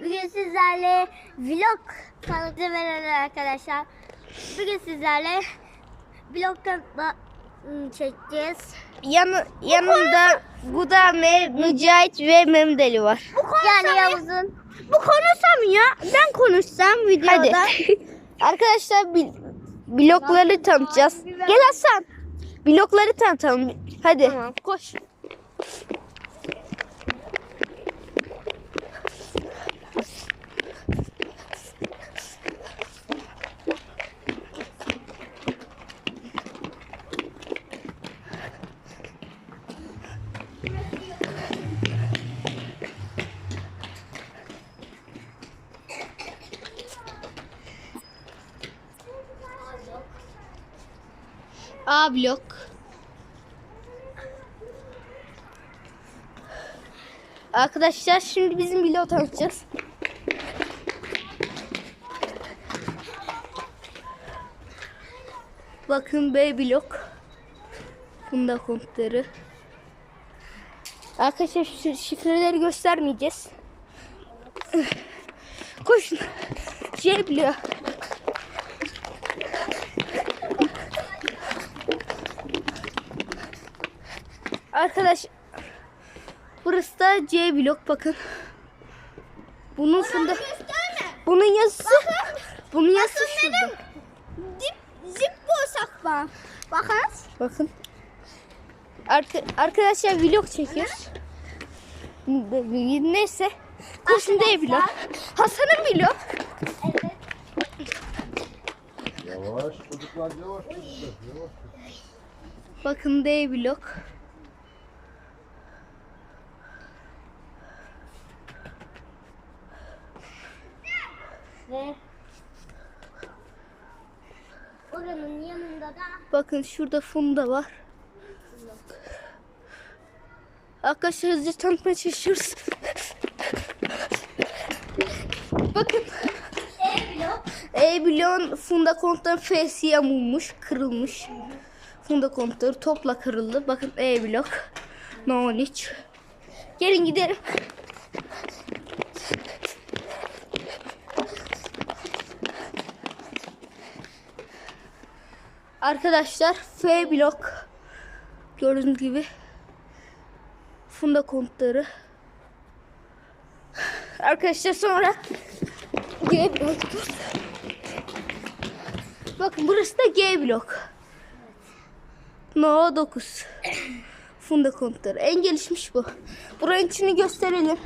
Bugün sizlerle vlog tanıtı veren arkadaşlar. Bugün sizlerle vlog tanıtma ım, çekeceğiz. Yan, yanında Gudame, Mücahit ve Memdeli var. Yani Yavuz'un. Bu konuşsam ya. Ben konuşsam videoda. Hadi. Arkadaşlar bil, blokları tanıtacağız. Gel Hasan. Blokları tanıtalım. Hadi. Koş. A blok. Arkadaşlar şimdi bizim blok tanıtacağız. Bakın B blok. Funda kontları. Arkadaşlar şifreleri göstermeyeceğiz. Koşun. C blok. Arkadaş burası da C blok bakın. Bunun funda bunun yazısı bunun yazısı şurada. Zip, zip bulsak ben. Bakın. Bakın. Arka, arkadaşlar vlog çekiyoruz. Neyse. Koşun D blok. Hasan'ın vlog. Yavaş çocuklar yavaş çocuklar yavaş. Bakın D blok. Ve oranın yanında da Bakın şurada funda var. Arkadaşlar hızlıca tanıtmaya çalışıyoruz. Bakın. E. E bloğun funda kontları F'si yamulmuş, kırılmış. Funda kontları topla kırıldı. Bakın E blok. No hiç. Gelin gidelim. Arkadaşlar F blok. Gördüğünüz gibi funda kontları. Arkadaşlar sonra G blok. Bakın burası da G blok. No 9. Funda kontları. En gelişmiş bu. Buranın içini gösterelim.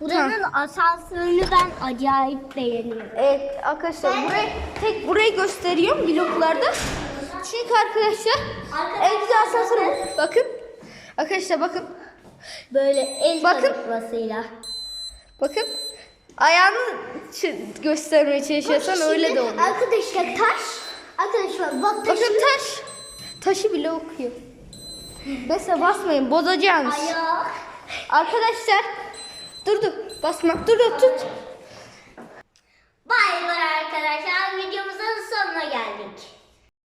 Buranın asansörünü ben acayip beğeniyorum. Evet arkadaşlar burayı tek burayı gösteriyorum bloklarda. Çünkü arkadaşlar en güzel asansör bu. Bakın. Arkadaşlar bakın. Böyle el Bakın. tanıtmasıyla. Bakın. Ayağını göstermeye çalışıyorsan öyle de oluyor. Arkadaşlar taş. Arkadaşlar bak Bakın taş. Taşı bile okuyor. Mesela basmayın bozacağınız. Ayağı. Arkadaşlar dur dur basma dur dur tut. Bay bay arkadaşlar.